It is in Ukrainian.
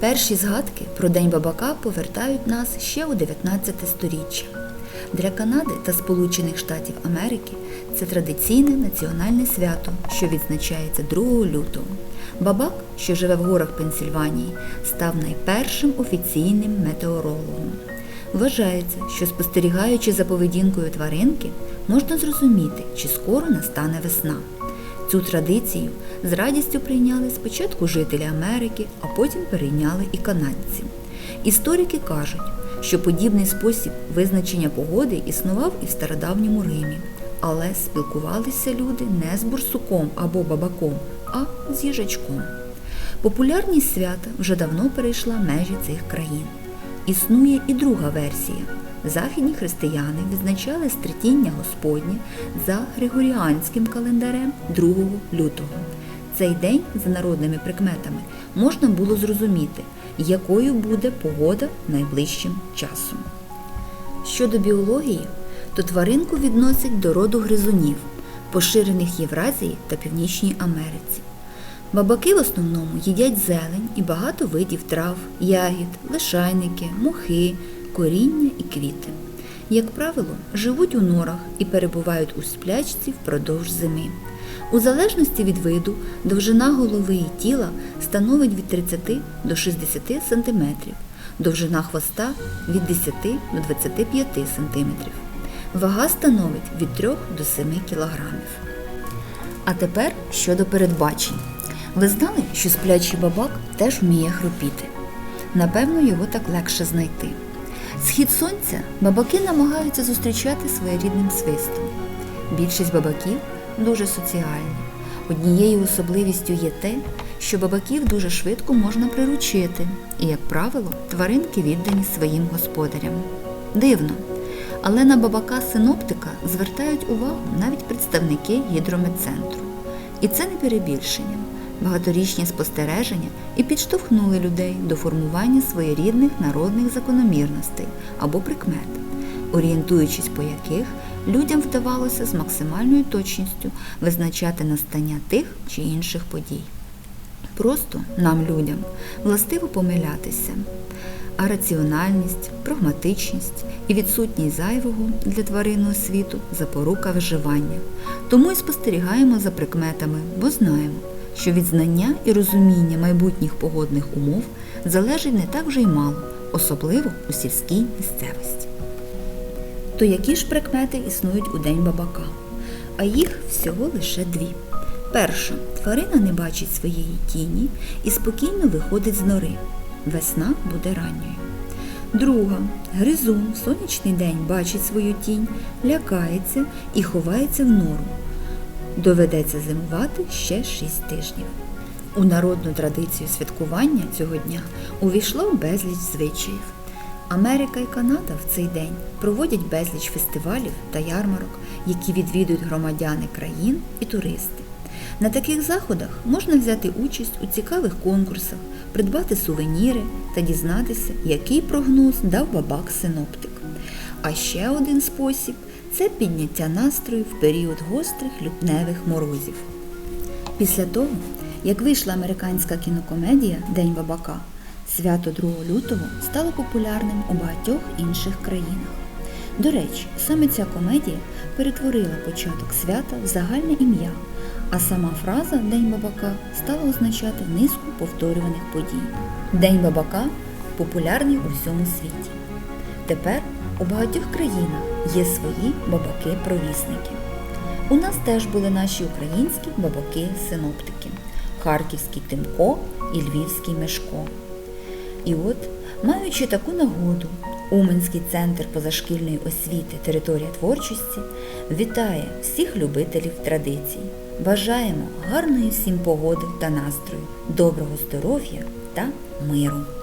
Перші згадки про День бабака повертають нас ще у 19 сторіччя. Для Канади та Сполучених Штатів Америки це традиційне національне свято, що відзначається 2 лютого. Бабак, що живе в горах Пенсільванії, став найпершим офіційним метеорологом. Вважається, що спостерігаючи за поведінкою тваринки, можна зрозуміти, чи скоро настане весна. Цю традицію з радістю прийняли спочатку жителі Америки, а потім перейняли і канадці. Історики кажуть, що подібний спосіб визначення погоди існував і в стародавньому Римі, але спілкувалися люди не з бурсуком або бабаком, а з їжачком. Популярність свята вже давно перейшла межі цих країн. Існує і друга версія. Західні християни відзначали стрітіння Господнє за григоріанським календарем 2 лютого. Цей день за народними прикметами можна було зрозуміти, якою буде погода найближчим часом. Щодо біології, то тваринку відносять до роду гризунів, поширених Євразії та Північній Америці. Бабаки в основному їдять зелень і багато видів трав, ягід, лишайники, мохи, коріння і квіти. Як правило, живуть у норах і перебувають у сплячці впродовж зими. У залежності від виду, довжина голови і тіла становить від 30 до 60 см, довжина хвоста від 10 до 25 см. Вага становить від 3 до 7 кг. А тепер щодо передбачень. Ви знали, що сплячий бабак теж вміє хропіти? Напевно, його так легше знайти. Схід сонця бабаки намагаються зустрічати своєрідним свистом. Більшість бабаків дуже соціальні. Однією особливістю є те, що бабаків дуже швидко можна приручити, і, як правило, тваринки віддані своїм господарям. Дивно, але на бабака синоптика звертають увагу навіть представники гідрометцентру. І це не перебільшення. Багаторічні спостереження і підштовхнули людей до формування своєрідних народних закономірностей або прикмет, орієнтуючись по яких людям вдавалося з максимальною точністю визначати настання тих чи інших подій. Просто нам, людям, властиво помилятися, а раціональність, прагматичність і відсутність зайвого для тваринного світу запорука виживання. Тому і спостерігаємо за прикметами, бо знаємо, що від знання і розуміння майбутніх погодних умов залежить не так вже й мало, особливо у сільській місцевості. То які ж прикмети існують у День бабака? А їх всього лише дві. Перша тварина не бачить своєї тіні і спокійно виходить з нори. Весна буде ранньою. Друга гризун в сонячний день бачить свою тінь, лякається і ховається в нору. Доведеться зимувати ще 6 тижнів. У народну традицію святкування цього дня увійшло безліч звичаїв. Америка і Канада в цей день проводять безліч фестивалів та ярмарок, які відвідують громадяни країн і туристи. На таких заходах можна взяти участь у цікавих конкурсах, придбати сувеніри та дізнатися, який прогноз дав бабак синоптик. А ще один спосіб це підняття настрою в період гострих лютневих морозів. Після того, як вийшла американська кінокомедія День бабака, свято 2 лютого стало популярним у багатьох інших країнах. До речі, саме ця комедія перетворила початок свята в загальне ім'я, а сама фраза День бабака стала означати низку повторюваних подій. День бабака популярний у всьому світі. Тепер у багатьох країнах є свої бабаки-провісники. У нас теж були наші українські бабаки-синоптики Харківський Тимко і Львівський Мешко. І от, маючи таку нагоду, Уманський центр позашкільної освіти Територія творчості вітає всіх любителів традицій. Бажаємо гарної всім погоди та настрою, доброго здоров'я та миру!